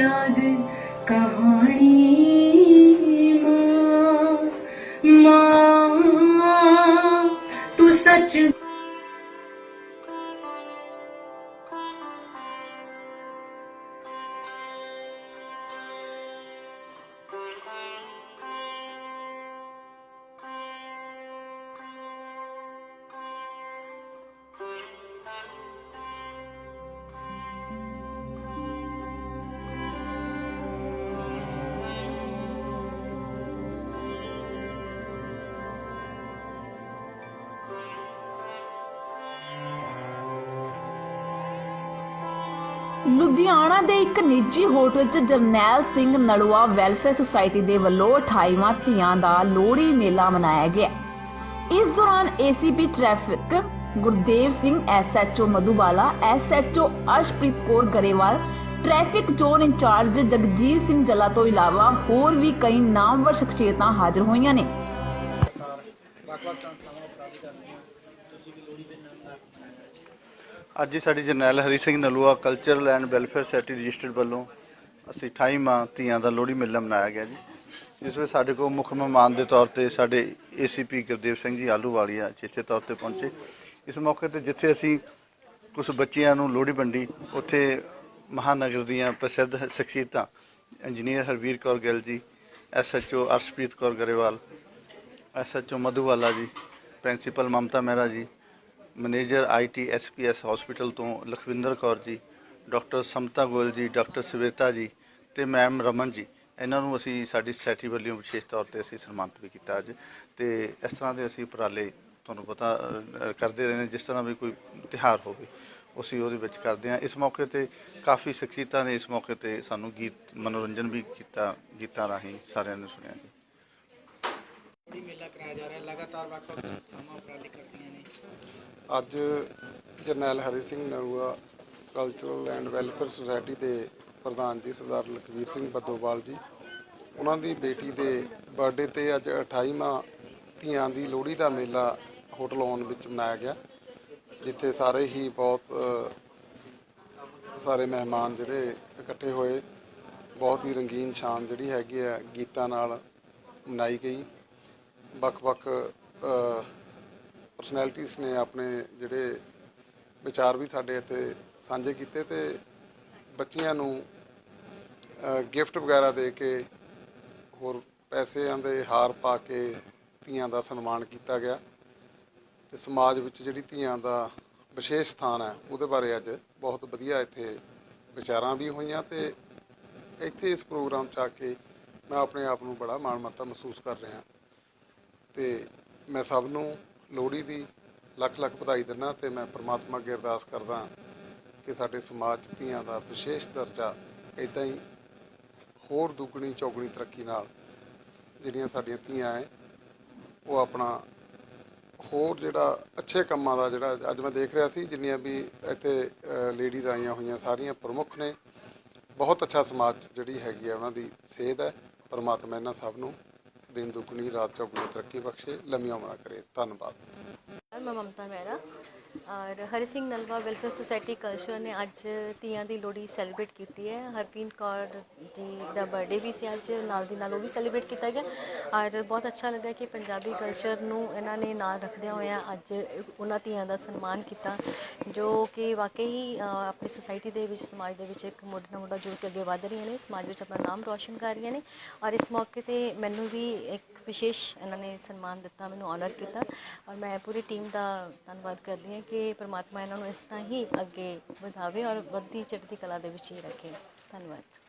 ਯਾਦ ਕਹਾਣੀ ਮਾਂ ਮਾਂ ਤੂੰ ਸੱਚ ਲੁਧਿਆਣਾ ਦੇ ਇੱਕ ਨਿੱਜੀ ਹੋਟਲ 'ਚ ਜਰਨੈਲ ਸਿੰਘ ਨਲੂਆ ਵੈਲਫੇਅਰ ਸੁਸਾਇਟੀ ਦੇ ਵੱਲੋਂ 28ਵਾਂ ਧੀਆਂ ਦਾ ਲੋਹੜੀ ਮੇਲਾ ਮਨਾਇਆ ਗਿਆ। ਇਸ ਦੌਰਾਨ ACP traffic Gurdev Singh SHO Madhubala SHO Arshpreet Kaur Grewal traffic zone incharge Jagjit Singh Jala ਤੋਂ ਇਲਾਵਾ ਹੋਰ ਵੀ ਕਈ ਨਾਮਵਰ ਸ਼ਖਸੀਅਤਾਂ ਹਾਜ਼ਰ ਹੋਈਆਂ ਨੇ ਅੱਜ ਹੀ ਸਾਡੀ Jarnail Hari Singh Nalua cultural and welfare society registered ਵੱਲੋਂ ਅਸੀਂ 28ਵਾਂ ਧੀਆਂ ਦਾ ਲੋਹੜੀ ਮੇਲਾ ਮਨਾਇਆ ਗਿਆ ਜੀ। ਜਿਸ ਵਿੱਚ ਸਾਡੇ ਕੋਲ ਮੁੱਖ ਮਹਿਮਾਨ ਦੇ ਤੌਰ ਤੇ ਸਾਡੇ ਏਸੀਪੀ ਗੁਰਦੇਵ ਸਿੰਘ ਜੀ ਆਲੂਵਾਲੀਆ ਚੇਚੇ ਤੌਰ ਤੇ ਪਹੁੰਚੇ। ਇਸ ਮੌਕੇ ਤੇ ਜਿੱਥੇ ਅਸੀਂ ਕੁਝ ਬੱਚਿਆਂ ਨੂੰ ਲੋਹੜੀ ਵੰਡੀ, ਉੱਥੇ ਮਹਾਨਗਰ ਦੀਆਂ ਪ੍ਰਸਿੱਧ ਸ਼ਖਸੀਅਤਾਂ engineer Harveer Kaur Gill ji SHO Arshpreet Kaur Grewal SHO Madhuwala ji, principal Mamta Mehra ji manager IT SPS hospital ਤੋਂ ਲਖਵਿੰਦਰ ਕੌਰ ਜੀ ਡਾਕਟਰ ਸਮਤਾ ਗੋਇਲ ਜੀ ਡਾਕਟਰ ਸਵੇਤਾ ਜੀ ਤੇ ਮੈਮ ਰਮਨ ਜੀ। ਇਹਨਾਂ ਨੂੰ ਅਸੀਂ ਸਾਡੀ ਸੋਸਾਇਟੀ ਵੱਲੋਂ ਵਿਸ਼ੇਸ਼ ਤੌਰ ਤੇ ਅਸੀਂ ਸਨਮਾਨਿਤ ਵੀ ਕੀਤਾ ਅੱਜ। ਤੇ ਇਸ ਤਰ੍ਹਾਂ ਦੇ ਅਸੀਂ ਉਪਰਾਲੇ ਤੁਹਾਨੂੰ ਪਤਾ ਅ, ਕਰਦੇ ਰਹੇ ਜਿਸ ਤਰ੍ਹਾਂ ਵੀ ਕੋਈ ਤਿਉਹਾਰ ਹੋਵੇ ਅਸੀਂ ਉਹਦੇ ਵਿੱਚ ਕਰਦੇ ਹਾਂ। ਇਸ ਮੌਕੇ ਤੇ ਕਾਫੀ ਸ਼ਖਸੀਅਤਾਂ ਨੇ ਇਸ ਮੌਕੇ ਤੇ ਸਾਨੂੰ ਗੀਤ ਮਨੋਰੰਜਨ ਵੀ ਕੀਤਾ ਗੀਤਾਂ ਰਾਹੀਂ ਸਾਰਿਆਂ ਨੇ ਸੁਣਿਆ ਜੀ। ਮੇਲਾ ਕਰਾਇਆ ਜਾ ਰਿਹਾ ਹੈ ਲਗਾਤਾਰ ਵੱਖ-ਵੱਖ ਸੰਸਥਾਵਾਂ ਉਪਰਾਲੇ ਕਰਦੀਆਂ ਨੇ। ਅੱਜ Jarnail Hari Singh Narua cultural and welfare society ਦੇ ਪ੍ਰਧਾਨ ਜੀ, ਸਰਦਾਰ ਲਖਵੀਰ ਸਿੰਘ ਬੱਦੋਵਾਲ ਜੀ। ਉਹਨਾਂ ਦੀ ਬੇਟੀ ਦੇ ਬਰਥਡੇ ਤੇ ਅੱਜ 28ਵਾਂ ਧੀਆਂ ਦੀ ਲੋਹੜੀ ਦਾ ਮੇਲਾ ਹੋਟਲ ਔਨ ਵਿੱਚ ਮਨਾਇਆ ਗਿਆ, ਜਿੱਥੇ ਸਾਰੇ ਹੀ ਬਹੁਤ ਸਾਰੇ ਮਹਿਮਾਨ ਜਿਹੜੇ ਇਕੱਠੇ ਹੋਏ। ਬਹੁਤ ਹੀ ਰੰਗੀਨ ਸ਼ਾਨ ਜਿਹੜੀ ਹੈਗੀ ਹੈ ਗੀਤਾਂ ਨਾਲ ਮਨਾਈ ਗਈ। ਵੱਖ-ਵੱਖ ਪਰਸਨੈਲਿਟੀਜ਼ ਨੇ ਆਪਣੇ ਜਿਹੜੇ ਵਿਚਾਰ ਵੀ ਸਾਡੇ ਇੱਥੇ ਸਾਂਝੇ ਕੀਤੇ ਤੇ ਬੱਚੀਆਂ ਨੂੰ ਗਿਫਟ ਵਗੈਰਾ ਦੇ ਕੇ ਹੋਰ ਪੈਸਿਆਂ ਦੇ ਹਾਰ ਪਾ ਕੇ ਧੀਆਂ ਦਾ ਸਨਮਾਨ ਕੀਤਾ ਗਿਆ ਤੇ ਸਮਾਜ ਵਿੱਚ ਜਿਹੜੀ ਧੀਆਂ ਦਾ ਵਿਸ਼ੇਸ਼ ਸਥਾਨ ਹੈ, ਉਹਦੇ ਬਾਰੇ ਅੱਜ ਬਹੁਤ ਵਧੀਆ ਇੱਥੇ ਵਿਚਾਰਾਂ ਵੀ ਹੋਈਆਂ ਤੇ ਇੱਥੇ ਇਸ ਪ੍ਰੋਗਰਾਮ 'ਚ ਆ ਕੇ ਮੈਂ ਆਪਣੇ ਆਪ ਨੂੰ ਬੜਾ ਮਾਣ ਮੱਤਾ ਮਹਿਸੂਸ ਕਰ ਰਿਹਾ ਤੇ ਮੈਂ ਸਭ ਨੂੰ ਲੋਹੜੀ ਦੀ ਲੱਖ ਲੱਖ ਵਧਾਈ ਦਿੰਦਾ ਤੇ ਮੈਂ ਪ੍ਰਮਾਤਮਾ ਅੱਗੇ ਅਰਦਾਸ ਕਰਦਾ ਕਿ ਸਾਡੇ ਸਮਾਜ 'ਚ ਧੀਆਂ ਦਾ ਵਿਸ਼ੇਸ਼ ਦਰਜਾ ਇਦਾਂ ਹੀ ਹੋਰ ਦੁੱਗਣੀ, ਚੌਗਣੀ ਤਰੱਕੀ ਨਾਲ ਜਿਹੜੀਆਂ ਸਾਡੀਆਂ ਧੀਆਂ ਹੈ ਉਹ ਆਪਣਾ ਹੋਰ ਜਿਹੜਾ ਅੱਛੇ ਕੰਮਾਂ ਦਾ ਜਿਹੜਾ ਅੱਜ ਮੈਂ ਦੇਖ ਰਿਹਾ ਸੀ, ਜਿੰਨੀਆਂ ਵੀ ਇੱਥੇ ਲੇਡੀਜ਼ ਆਈਆਂ ਹੋਈਆਂ ਸਾਰੀਆਂ ਪ੍ਰਮੁੱਖ ਨੇ, ਬਹੁਤ ਅੱਛਾ ਸਮਾਜ ਜਿਹੜੀ ਹੈਗੀ ਆ ਉਹਨਾਂ ਦੀ ਸੇਧ ਹੈ ਪਰਮਾਤਮਾ ਇਹਨਾਂ ਸਭ ਨੂੰ ਦਿਨ ਦੁੱਗਣੀ ਰਾਤ ਚੌਗੁਣੀ ਤਰੱਕੀ ਬਖਸ਼ੇ ਲੰਮੀਆਂ ਉਮਰਾਂ ਕਰੇ। ਧੰਨਵਾਦ। ਮੈਂ ਮਮਤਾ ਮਹਿਰਾ ਔਰ Hari Singh Nalwa welfare society culture ਨੇ ਅੱਜ ਤੀਆਂ ਦੀ ਲੋਹੜੀ ਸੈਲੀਬ੍ਰੇਟ ਕੀਤੀ ਹੈ। ਹਰਪੀਨ ਕੌਰ ਜੀ ਦਾ ਬਰਥਡੇ ਵੀ ਸੀ ਅੱਜ ਨਾਲ ਦੀ ਨਾਲ ਉਹ ਵੀ ਸੈਲੀਬ੍ਰੇਟ ਕੀਤਾ ਗਿਆ। ਔਰ ਬਹੁਤ ਅੱਛਾ ਲੱਗਾ ਕਿ ਪੰਜਾਬੀ ਕਲਚਰ ਨੂੰ ਇਹਨਾਂ ਨੇ ਨਾਲ ਰੱਖਦਿਆਂ ਹੋਇਆਂ ਅੱਜ ਉਹਨਾਂ ਤੀਆਂ ਦਾ ਸਨਮਾਨ ਕੀਤਾ ਜੋ ਕਿ ਵਾਕਈ ਹੀ, ਆਪਣੀ ਸੁਸਾਇਟੀ ਦੇ ਵਿੱਚ ਸਮਾਜ ਦੇ ਵਿੱਚ ਇੱਕ ਮੁੱਢ ਨਾਲ ਮੁੱਢਾ ਜੋੜ ਕੇ ਅੱਗੇ ਵਧ ਰਹੀਆਂ ਨੇ। ਸਮਾਜ ਵਿੱਚ ਆਪਣਾ ਨਾਮ ਰੌਸ਼ਨ ਕਰ ਰਹੀਆਂ ਨੇ ਔਰ ਇਸ ਮੌਕੇ ਤੇ ਮੈਨੂੰ ਵੀ ਇੱਕ ਵਿਸ਼ੇਸ਼ ਇਹਨਾਂ ਨੇ ਸਨਮਾਨ ਦਿੱਤਾ ਮੈਨੂੰ ਆਨਰ ਕੀਤਾ। ਔਰ ਮੈਂ ਪੂਰੀ ਟੀਮ ਦਾ ਧੰਨਵਾਦ ਕਰਦੀ ਹਾਂ ਕਿ ਪ੍ਰਮਾਤਮਾ ਇਹਨਾਂ ਨੂੰ ਇਸ ਤਰ੍ਹਾਂ ਹੀ ਅੱਗੇ ਵਧਾਵੇ ਔਰ ਵੱਧਦੀ ਚੜ੍ਹਦੀ ਕਲਾ ਦੇ ਵਿੱਚ ਹੀ ਰੱਖੇ। ਧੰਨਵਾਦ।